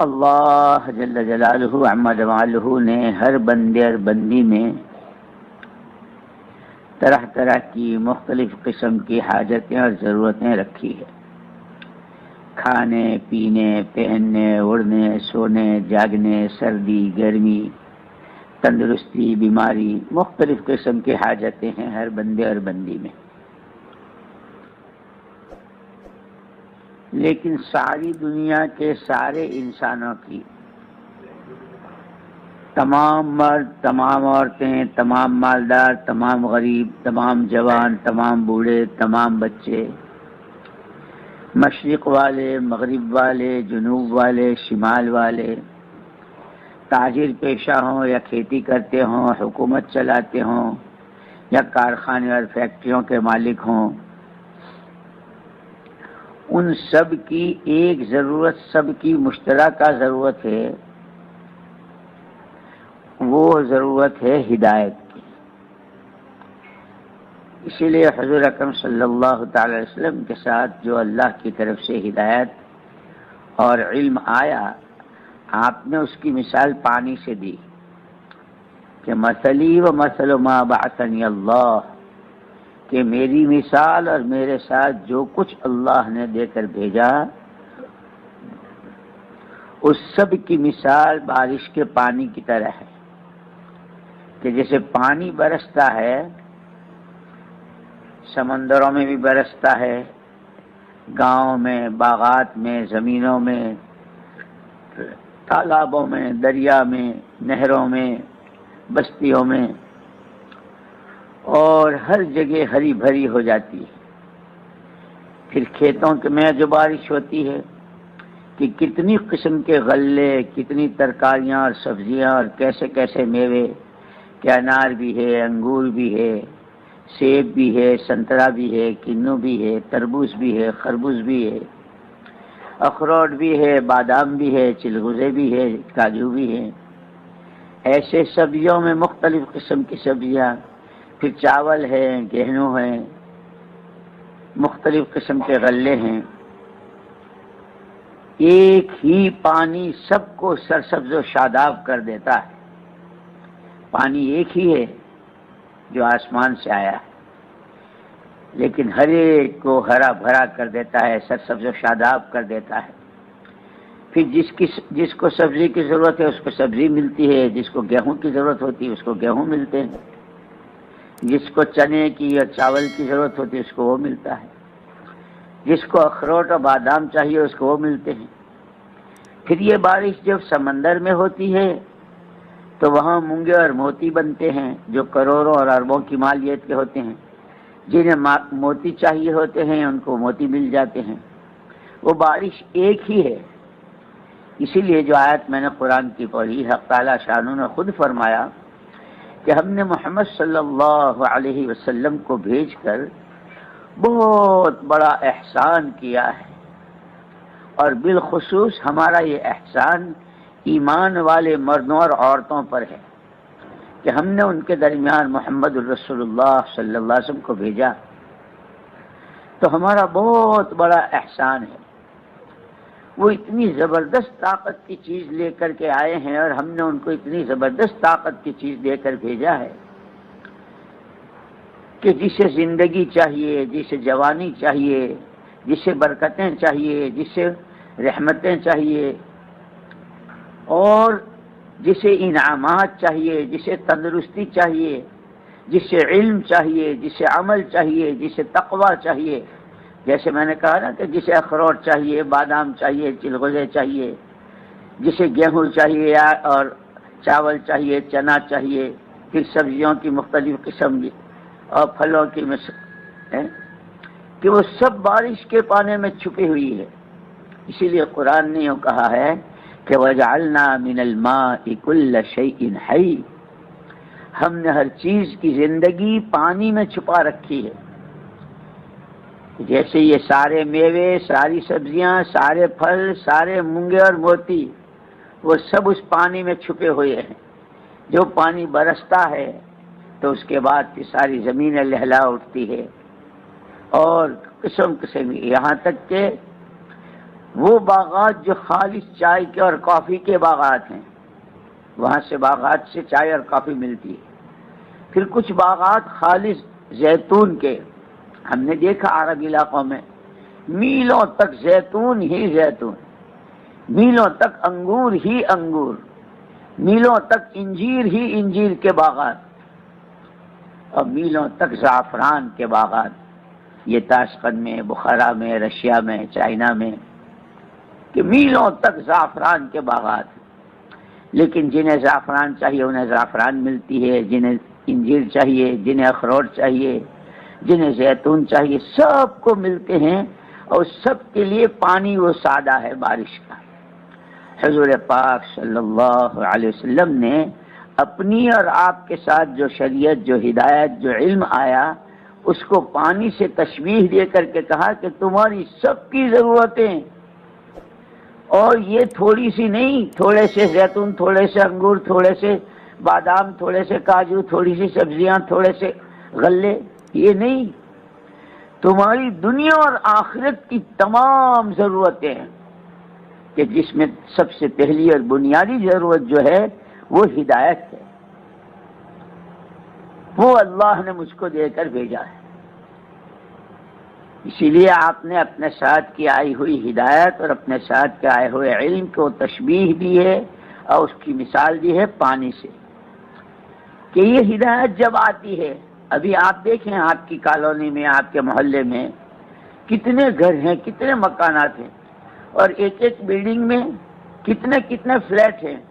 अल्लाह जल्ल ने हर बंदे और बंदी में तरह तरह की मुख्तलिफ़ किस्म की हाजतें और ज़रूरतें रखी है। खाने, पीने, पहनने, उड़ने, सोने, जागने, सर्दी, गर्मी, तंदुरुस्ती, बीमारी, मुख्तलिफ़ किस्म की हाजतें हैं हर बंदे और बंदी में। लेकिन सारी दुनिया के सारे इंसानों की। तमाम मर्द, तमाम औरतें, तमाम मालदार, तमाम गरीब, तमाम जवान, तमाम बूढ़े, तमाम बच्चे, मशरक़ वाले, मगरब वाले, जुनूब वाले, शिमाल वाले, ताजिर पेशा हों या खेती करते हों, हुकूमत चलाते हों या कारखाने और फैक्ट्रियों के मालिक हों उन सब की एक ज़रूरत, सब की मुश्तरका ज़रूरत है। वो ज़रूरत है हिदायत की। इसीलिए हजूर अकरम सल्लल्लाहु अलैहि वसल्लम के साथ जो अल्लाह की तरफ़ से हिदायत और इल्म आया, आपने उसकी मिसाल पानी से दी कि मसली व मसल माबासनी अल्लाह। कि मेरी मिसाल और मेरे साथ जो कुछ अल्लाह ने देकर भेजा, उस सब की मिसाल बारिश के पानी की तरह है। कि जैसे पानी बरसता है, समंदरों में भी बरसता है, गाँव में, बागात में, ज़मीनों में, तालाबों में, दरिया में, नहरों में, बस्तियों में और हर जगह हरी भरी हो जाती है फिर खेतों के में जो बारिश होती है कि कितनी किस्म के गल्ले कितनी तरकारियाँ और सब्ज़ियाँ और कैसे कैसे मेवे के अनार भी है अंगूर भी है सेब भी है संतरा भी है किन्नू भी है तरबूज भी है खरबूज भी है अखरोट भी है बादाम भी है चिलगुजे भी है काजू भी है ऐसे सब्जियों में मुख्तलिफ़ किस्म की सब्ज़ियाँ फिर चावल है गेहूँ है, मुख्तलिफ़ किस्म के गले हैं। एक ही पानी सबको सरसब्ज शादाब कर देता है। पानी एक ही है जो आसमान से आया है। लेकिन हर एक को हरा भरा कर देता है, सरसब्ज शादाब कर देता है। फिर जिसकी जिसको सब्ज़ी की ज़रूरत है, उसको सब्ज़ी मिलती है, जिसको गेहूँ की ज़रूरत होती है, उसको गेहूँ मिलते हैं। जिसको चने की या चावल की ज़रूरत होती है, उसको वो मिलता है। जिसको अखरोट और बादाम चाहिए, उसको वो मिलते हैं। फिर ये बारिश जब समंदर में होती है तो वहाँ मूँगे और मोती बनते हैं, जो करोड़ों और अरबों की मालियत के होते हैं। जिन्हें मोती चाहिए होते हैं, उनको मोती मिल जाते हैं। वो बारिश एक ही है। इसीलिए जो आयत मैंने कुरान की पढ़ी, हक शानू ने खुद फरमाया कि हमने मोहम्मद सल्लल्लाहु अलैहि वसल्लम को भेजकर बहुत बड़ा एहसान किया है। और बिलखसूस हमारा ये एहसान ईमान वाले मर्दों और औरतों पर है कि हमने उनके दरमियान मोहम्मद रसोल्ला वसल्लम को भेजा। तो हमारा बहुत बड़ा एहसान है। वो इतनी ज़बरदस्त ताकत की चीज़ लेकर के आए हैं और हमने उनको इतनी ज़बरदस्त ताकत की चीज़ देकर भेजा है कि जिसे ज़िंदगी चाहिए, जिसे जवानी चाहिए, जिसे बरकतें चाहिए, जिसे रहमतें चाहिए, और जिसे इनामात चाहिए, जिसे तंदरुस्ती चाहिए, जिसे इल्म चाहिए, जिसे अमल चाहिए, जिसे तकवा चाहिए जैसे मैंने कहा ना कि जिसे अखरोट चाहिए, बादाम चाहिए चिलगोजे चाहिए, जिसे गेहूँ चाहिए और चावल चाहिए, चना चाहिए, फिर सब्जियों की मुख्तलिफ़ किस्म और फलों की है, कि वो सब बारिश के पानी में छुपी हुई है। इसीलिए कुरान ने यूँ कहा है कि वजालना मिनल माकुल्ल शैइन हई हमने हर चीज़ की ज़िंदगी पानी में छुपा रखी है। जैसे ये सारे मेवे, सारी सब्ज़ियाँ, सारे फल, सारे मूँगे और मोती, वो सब उस पानी में छुपे हुए हैं। जो पानी बरसता है तो उसके बाद की सारी ज़मीनें लहला उठती है। और किस्म किस्म यहाँ तक के वो बागात जो खालिश चाय के और कॉफ़ी के बागात हैं, वहाँ से बागात से चाय और कॉफ़ी मिलती है। फिर कुछ बागात खालिश जैतून के हमने देखा अरब इलाकों में, मीलों तक जैतून ही जैतून, मीलों तक अंगूर ही अंगूर, मीलों तक इंजीर ही इंजीर के बागात और मीलों तक ज़ाफ़रान के बागात ये ताशकंद में, बुखारा में, रशिया में, चाइना में, कि मीलों तक ज़ाफ़रान के बागात लेकिन जिन्हें ज़ाफ़रान चाहिए, उन्हें ज़ाफ़रान मिलती है, जिन्हें इंजीर चाहिए, जिन्हें अखरोट चाहिए जिन्हें जैतून चाहिए, सबको मिलते हैं और सबके लिए पानी वो सादा है बारिश का। हजूर पाक वसल्लम ने अपनी और आपके साथ जो शरीयत, जो हिदायत, जो इल्म आया, उसको पानी से तशवीह दे करके कहा कि तुम्हारी सबकी ज़रूरतें। और ये थोड़ी सी नहीं, थोड़े से जैतून, थोड़े से अंगूर, थोड़े से बादाम, थोड़े से काजू, थोड़ी सी सब्ज़ियाँ, थोड़े से गल्ले ये नहीं। तुम्हारी दुनिया और आखिरत की तमाम ज़रूरतें कि जिसमें सबसे पहली और बुनियादी ज़रूरत जो है, वो हिदायत है। वो अल्लाह ने मुझको देकर भेजा है। इसीलिए आपने अपने साथ की आई हुई हिदायत और अपने साथ के आए हुए इल्म को तशबीह दी है और उसकी मिसाल दी है पानी से, कि ये हिदायत जब आती है अभी आप देखें आपकी कॉलोनी में, आपके मोहल्ले में, कितने घर हैं, कितने मकानात हैं, और एक एक बिल्डिंग में कितने कितने फ्लैट हैं,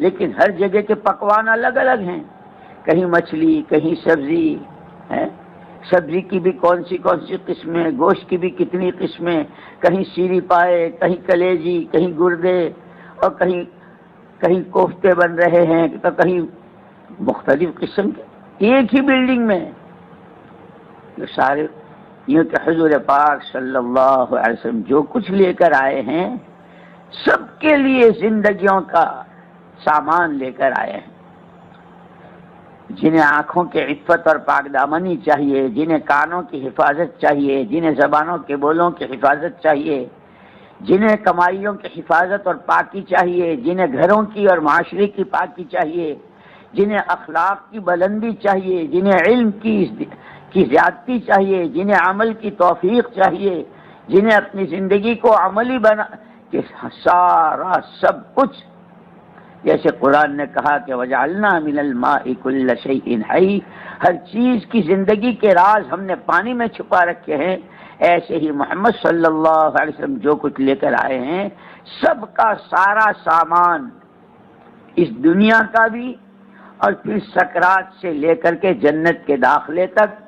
लेकिन हर जगह के पकवान अलग अलग हैं। कहीं मछली, कहीं सब्ज़ी, है? सब्ज़ी की भी कौन सी कौन सी किस्में गोश्त की भी कितनी किस्में कहीं सीरी पाए, कहीं कलेजी, कहीं गुर्दे, और कहीं कहीं कोफ्ते बन रहे हैं तो कहीं मुख्तलिफ़ किस्म के एक ही बिल्डिंग में। जो सारे, यूँ कि हजूर पाक सल्लल्लाहु अलैहि वसल्लम जो कुछ लेकर आए हैं, सबके लिए जिंदगियों का सामान लेकर आए हैं। जिन्हें आँखों के इफ़त और पाकदामनी चाहिए, जिन्हें कानों की हिफाजत चाहिए, जिन्हें जबानों के बोलों की हिफाजत चाहिए, जिन्हें कमाइयों की हिफाजत और पाकी चाहिए, जिन्हें घरों की और माशरे की पाकी चाहिए जिन्हें अखलाक की बुलंदी चाहिए, जिन्हें इल्म की की ज्यादती चाहिए, जिन्हें अमल की तोफीक चाहिए, जिन्हें अपनी ज़िंदगी को अमली बना, कि सारा सब कुछ। जैसे कुरान ने कहा कि वजालना मिनल माकुल्लशैन हई, हर चीज़ की ज़िंदगी के राज हमने पानी में छुपा रखे हैं। ऐसे ही मोहम्मद सल्लल्लाहु अलैहि वसल्लम जो कुछ लेकर आए हैं, सबका सारा सामान इस दुनिया का भी और फिर सकरात से लेकर के जन्नत के दाखिले तक,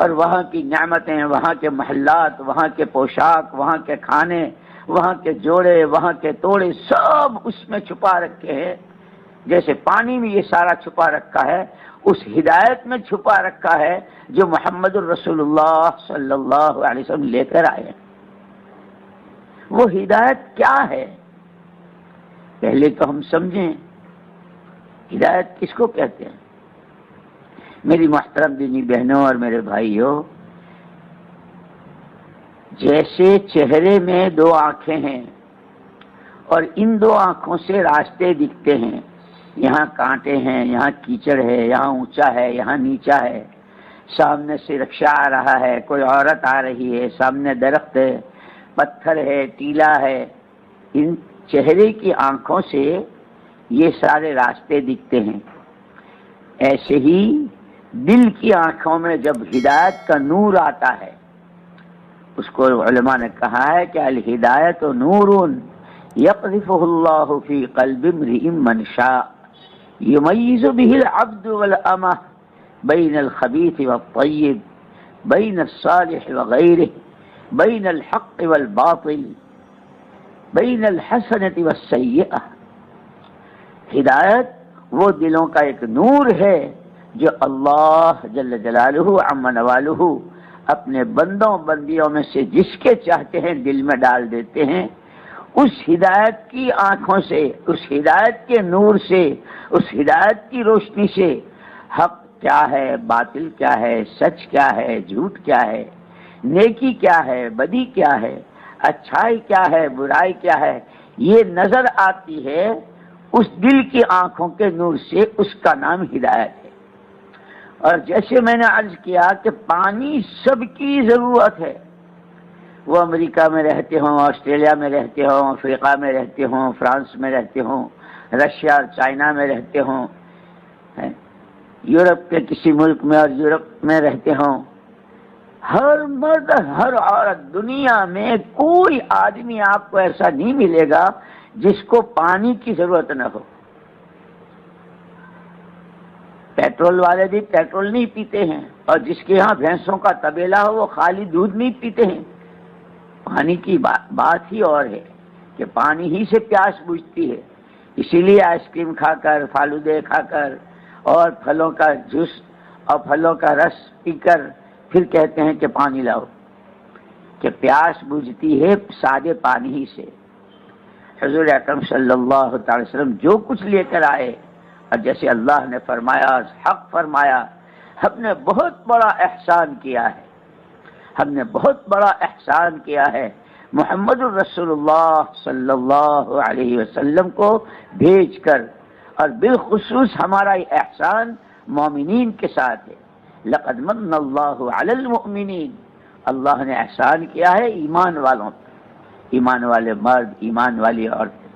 और वहाँ की नमतें वहाँ के महल्लात, वहाँ के पोशाक, वहाँ के खाने, वहाँ के जोड़े, वहाँ के तोड़े, सब उसमें छुपा रखे हैं। जैसे पानी में ये सारा छुपा रखा है, उस हिदायत में छुपा रखा है, जो मोहम्मद वसल्लम लेकर आए वो हिदायत क्या है? पहले तो हम समझें हिदायत किसको कहते हैं? मेरी मोहतरम दीनी बहनों और मेरे भाइयों, जैसे चेहरे में दो आँखें हैं और इन दो आँखों से रास्ते दिखते हैं, यहाँ कांटे हैं, यहाँ कीचड़ है, यहाँ ऊँचा है, यहाँ नीचा है, सामने से रिक्शा आ रहा है, कोई औरत आ रही है, सामने दरख्त है, पत्थर है, टीला है, इन चेहरे की आँखों से ये सारे रास्ते दिखते हैं। ऐसे ही दिल की आँखों में जब हिदायत का नूर आता है, उसको ने कहा है कि अल हिदायत नूर यकफ़ी कल्ब मनशा बैन हिदायत, वो दिलों का एक नूर है जो अल्लाह जल्ल जलालुहु अम्मन वालुहु अपने बंदों बंदियों में से जिसके चाहते हैं दिल में डाल देते हैं। उस हिदायत की आँखों से, उस हिदायत के नूर से, उस हिदायत की रोशनी से हक क्या है, बातिल क्या है, सच क्या है, झूठ क्या है, नेकी क्या है, बदी क्या है, अच्छाई क्या है, बुराई क्या है, ये नज़र आती है उस दिल की आँखों के नूर से उसका नाम हिदायत है। और जैसे मैंने अर्ज़ किया कि पानी सबकी ज़रूरत है। वो अमेरिका में रहते हों, ऑस्ट्रेलिया में रहते हों, अफ्रीका में रहते हों, फ्रांस में रहते हों, रशिया और चाइना में रहते हों यूरोप के किसी मुल्क में और यूरोप में रहते हों, हर मर्द, हर औरत दुनिया में कोई आदमी आपको ऐसा नहीं मिलेगा जिसको पानी की ज़रूरत न हो। पेट्रोल वाले भी पेट्रोल नहीं पीते हैं और जिसके यहाँ भैंसों का तबेला हो वो खाली दूध नहीं पीते हैं। पानी की बा, बात ही और है कि पानी ही से प्यास बुझती है। इसीलिए आइसक्रीम खाकर फालूदे खाकर और फलों का जूस और फलों का रस पीकर फिर कहते हैं कि पानी लाओ। कि प्यास बुझती है सादे पानी ही से। हजूर अकरम वसल्लम जो कुछ लेकर आए, और जैसे अल्लाह ने फरमाया, हक फरमाया, हमने बहुत बड़ा एहसान किया है। हमने बहुत बड़ा एहसान किया है। मोहम्मद वसल्लम को भेजकर, और बिलखसूस हमारा ये एहसान मोमिन के साथ है। लकदमन अल्लाह ने एहसान किया है ईमान वालों ईमान वाले मर्द, ईमान वाली औरतें।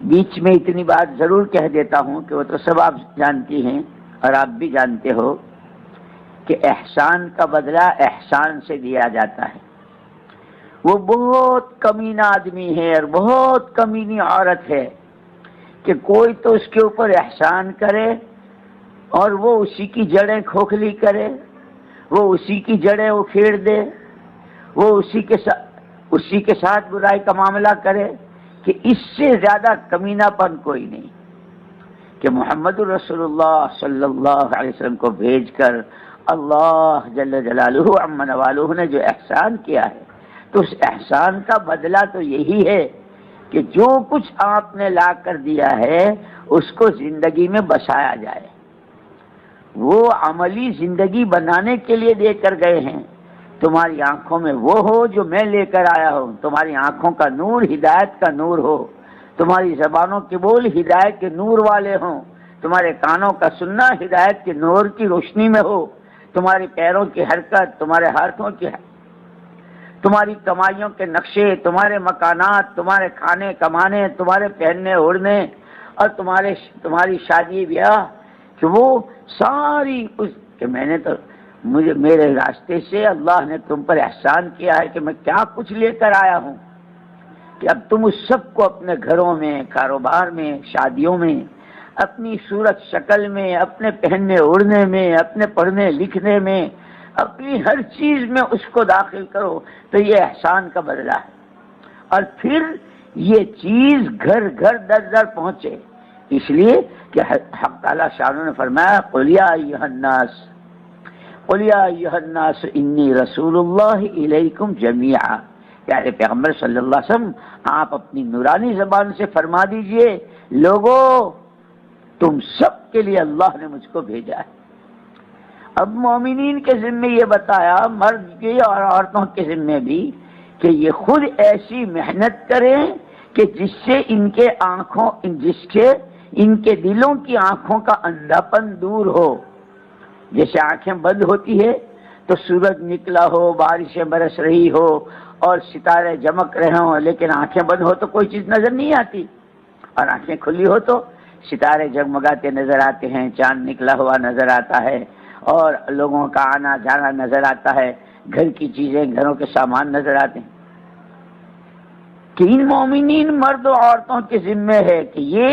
बीच में इतनी बात ज़रूर कह देता हूँ कि वो तो सब आप जानती हैं और आप भी जानते हो कि एहसान का बदला एहसान से दिया जाता है। वो बहुत कमीना आदमी है और बहुत कमीनी औरत है कि कोई तो उसके ऊपर एहसान करे और वो उसी की जड़ें खोखली करे, वो उसी की जड़ें उखेड़ दे वो उसी के साथ उसी के साथ बुराई का मामला करे कि इससे ज़्यादा कमीनापन कोई नहीं। कि मोहम्मद रसूलुल्लाह सल्लल्लाहु अलैहि वसल्लम को अल्लाह जल्ल जलालुहु अम्मन वालुहु ने जो एहसान किया है तो उस एहसान का बदला तो यही है कि जो कुछ आपने ला कर दिया है, उसको ज़िंदगी में बसाया जाए। वो अमली ज़िंदगी बनाने के लिए देकर गए हैं। तुम्हारी आँखों में वो हो जो मैं लेकर आया हूँ। तुम्हारी आँखों का नूर हिदायत का नूर हो। तुम्हारी जबानों के बोल हिदायत के नूर वाले हों। तुम्हारे कानों का सुनना हिदायत के नूर की रोशनी में हो। तुम्हारे पैरों की हरकत, तुम्हारे हाथों की तुम्हारी कमाइयों के नक्शे, तुम्हारे मकानात, तुम्हारे खाने कमाने, तुम्हारे पहनने ओढ़ने और तुम्हारे तुम्हारी शादी ब्याह, कि वो सारी उस कि मैंने तो मुझे, मेरे रास्ते से अल्लाह ने तुम पर एहसान किया है कि मैं क्या कुछ लेकर आया हूँ। कि अब तुम उस सबको अपने घरों में, कारोबार में, शादियों में, अपनी सूरत शक्ल में, अपने पहनने ओढ़ने में, अपने पढ़ने लिखने में, अपनी हर चीज़ में उसको दाखिल करो तो ये एहसान का बदला है। और फिर ये चीज़ घर घर, दर दर पहुँचे। इसलिए कि हक ताला शाह ने फरमाया कुलिया यहन्नास आप अपनी नुरानी जबान से फरमा दीजिए लोगो तुम सब के लिए अल्लाह ने मुझको भेजा है अब मोमिन के जिम्मे ये बताया मर्द के और औरतों के जिम्मे भी कि ये खुद ऐसी मेहनत करें कि जिससे इनके आँखों जिससे इनके दिलों की आँखों का अंधापन दूर हो जैसे आँखें बंद होती है तो सूरज निकला हो, बारिशें बरस रही हो, और सितारे चमक रहे हो, लेकिन आँखें बंद हो तो कोई चीज़ नज़र नहीं आती। और आँखें खुली हो तो सितारे जगमगाते नज़र आते हैं, चाँद निकला हुआ नज़र आता है, और लोगों का आना जाना नज़र आता है, घर की चीज़ें, घरों के सामान नज़र आते हैं। तीन मोमिन मर्द औरतों के जिम्मे है कि ये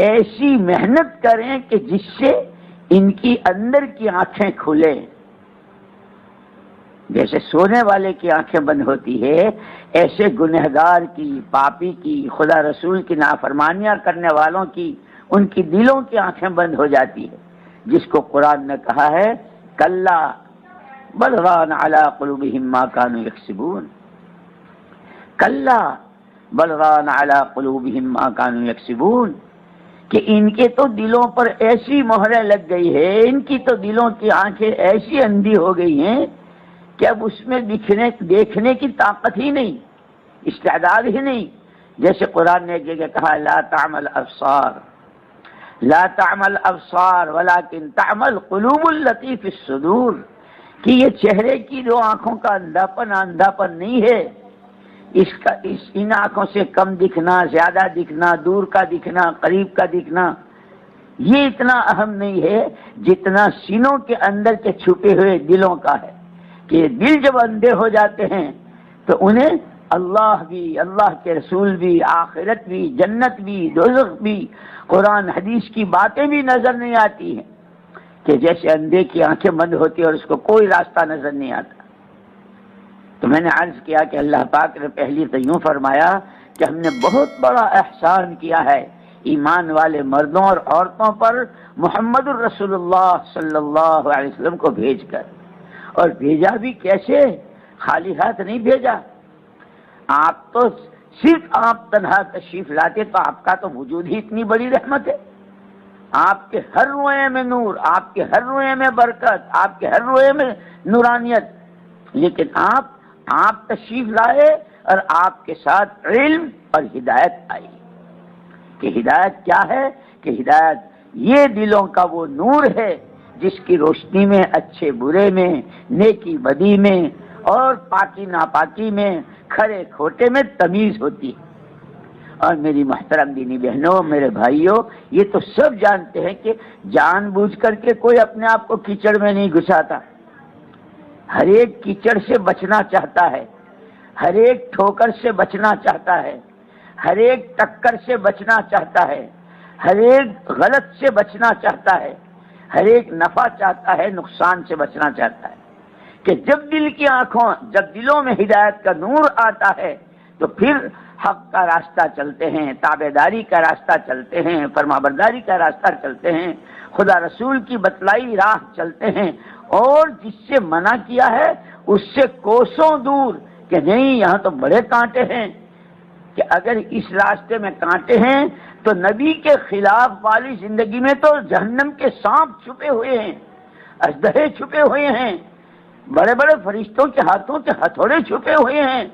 ऐसी मेहनत करें कि जिससे इनकी अंदर की आँखें खुले। जैसे सोने वाले की आँखें बंद होती है, ऐसे गुनहगार की, पापी की, खुदा रसूल की, नाफरमानियाँ करने वालों की, उनकी दिलों की आँखें बंद हो जाती है। जिसको कुरान ने कहा है, कल्ला बलवान अला कुलूब हिम्मा कानू यकसिबून। कल्ला बलवान अला कुलूब हिम्मा कानू यकसिबून। कि इनके तो दिलों पर ऐसी मोहरें लग गई है, इनकी तो दिलों की आँखें ऐसी अंधी हो गई हैं कि अब उसमें दिखने, देखने की ताकत ही नहीं, इस्तेदाद ही नहीं। जैसे कुरान ने जगह कहा, ला तामल अफसार ला तामल अफसार वलाकिन तामल कुलूबुल लतीफ सुदूर, कि ये चेहरे की जो आँखों का अंधापन अंधापन नहीं है। इसका, इस इन आँखों से कम दिखना, ज़्यादा दिखना, दूर का दिखना, करीब का दिखना, ये इतना अहम नहीं है जितना सीनों के अंदर के छुपे हुए दिलों का है। कि दिल जब अंधे हो जाते हैं तो उन्हें अल्लाह भी, अल्लाह के रसूल भी, आखिरत भी, जन्नत भी दोजख भी, कुरान, हदीस की बातें भी नज़र नहीं आती हैं। कि जैसे अंधे की आँखें बंद होती है और उसको कोई रास्ता नज़र नहीं आता। तो मैंने अर्ज़ किया कि अल्लाह पाक ने पहली तो यूँ फरमाया कि हमने बहुत बड़ा एहसान किया है ईमान वाले मर्दों और औरतों पर मोहम्मद वसल्लम को भेजकर। और भेजा भी कैसे? खाली हाथ नहीं भेजा। आप तो सिर्फ़ आप तनहा तशरीफ़ लाते तो आपका तो वजूद ही इतनी बड़ी रहमत है। आपके हर रोए में नूर, आपके हर रोए में बरकत, आपके हर रोए में नूरानियत। लेकिन आप आप तशरीफ़ लाए और आपके साथ इल्म और हिदायत आई। कि हिदायत क्या है? कि हिदायत ये दिलों का वो नूर है जिसकी रोशनी में, अच्छे बुरे में, नेकी बदी में और पाकी नापाकी में, खरे खोटे में तमीज होती है। और मेरी मोहतरम दीनी बहनों, मेरे भाइयों, ये तो सब जानते हैं कि जानबूझ करके कोई अपने आप को कीचड़ में नहीं घुसाता। हर एक कीचड़ से बचना चाहता है हर एक ठोकर से बचना चाहता है हर एक टक्कर से बचना चाहता है हर एक गलत से बचना चाहता है हर एक नफा चाहता है, नुकसान से बचना चाहता है। कि जब दिल की आँखों, जब दिलों में हिदायत का नूर आता है तो फिर हक का रास्ता चलते हैं, ताबेदारी का रास्ता चलते हैं, फरमाबरदारी का रास्ता चलते हैं, खुदा रसूल की बतलाई राह चलते हैं और जिससे मना किया है, उससे कोसों दूर कि नहीं, यहाँ तो बड़े कांटे हैं। कि अगर इस रास्ते में कांटे हैं तो नबी के खिलाफ वाली ज़िंदगी में तो जहन्नम के सांप छुपे हुए हैं, अजदहे छुपे हुए हैं बड़े बड़े फरिश्तों के हाथों के हथौड़े छुपे हुए हैं,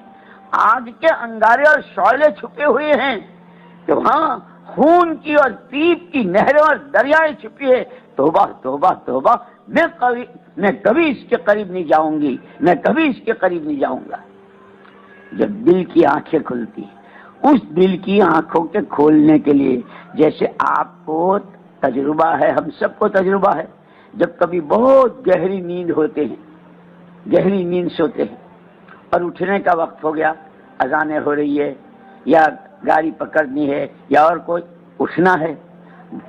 आग के अंगारे और शौले छुपे हुए हैं तो वहाँ खून की और पीप की नहरें और दरियाएँ छुपी है। तोबा तोबा तोबा मैं कभी मैं कभी इसके करीब नहीं जाऊँगी, मैं कभी इसके करीब नहीं जाऊँगा। जब दिल की आँखें खुलती उस दिल की आँखों के खोलने के लिए जैसे आपको तजुर्बा है, हम सबको तजुर्बा है। जब कभी बहुत गहरी नींद होते हैं, गहरी नींद सोते हैं, और उठने का वक्त हो गया, अजाने हो रही है, या गाड़ी पकड़नी है, या और कोई, उठना है,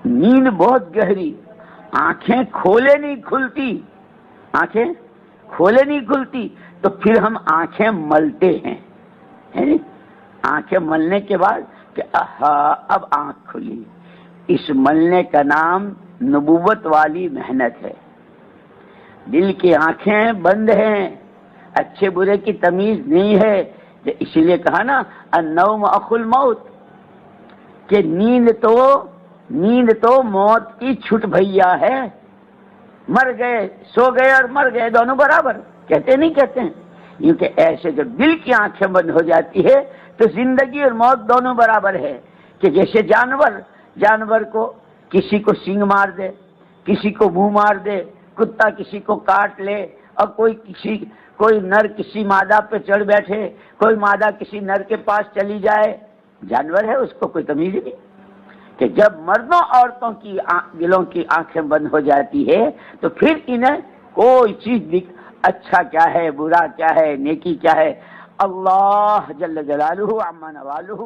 नींद बहुत गहरी आँखें खोले नहीं खुलती। आँखें खोले नहीं खुलती तो फिर हम आँखें मलते हैं। है आँखें मलने के बाद कि अब आँख खुली। इस मलने का नाम नबूवत वाली मेहनत है। दिल की आँखें बंद हैं, अच्छे बुरे की तमीज नहीं है। इसीलिए कहा ना अनौम अकुल मौत कि नींद तो नींद तो मौत की छुट भैया है। मर गए, सो गए और मर गए, दोनों बराबर। कहते नहीं कहते हैं। क्योंकि ऐसे जब दिल की आँखें बंद हो जाती है तो ज़िंदगी और मौत दोनों बराबर है। कि जैसे जानवर जानवर को किसी को सिंग मार दे, किसी को मुँह मार दे, कुत्ता किसी को काट ले, और कोई किसी, कोई नर किसी मादा पे चढ़ बैठे, कोई मादा किसी नर के पास चली जाए, जानवर है, उसको कोई तमीज नहीं। कि जब मर्दों औरतों की दिलों की आँखें बंद हो जाती है तो फिर इन्हें कोई चीज़ अच्छा क्या है, बुरा क्या है, नेकी क्या है? अल्लाह जल्ल जलालू अम्मा नवालू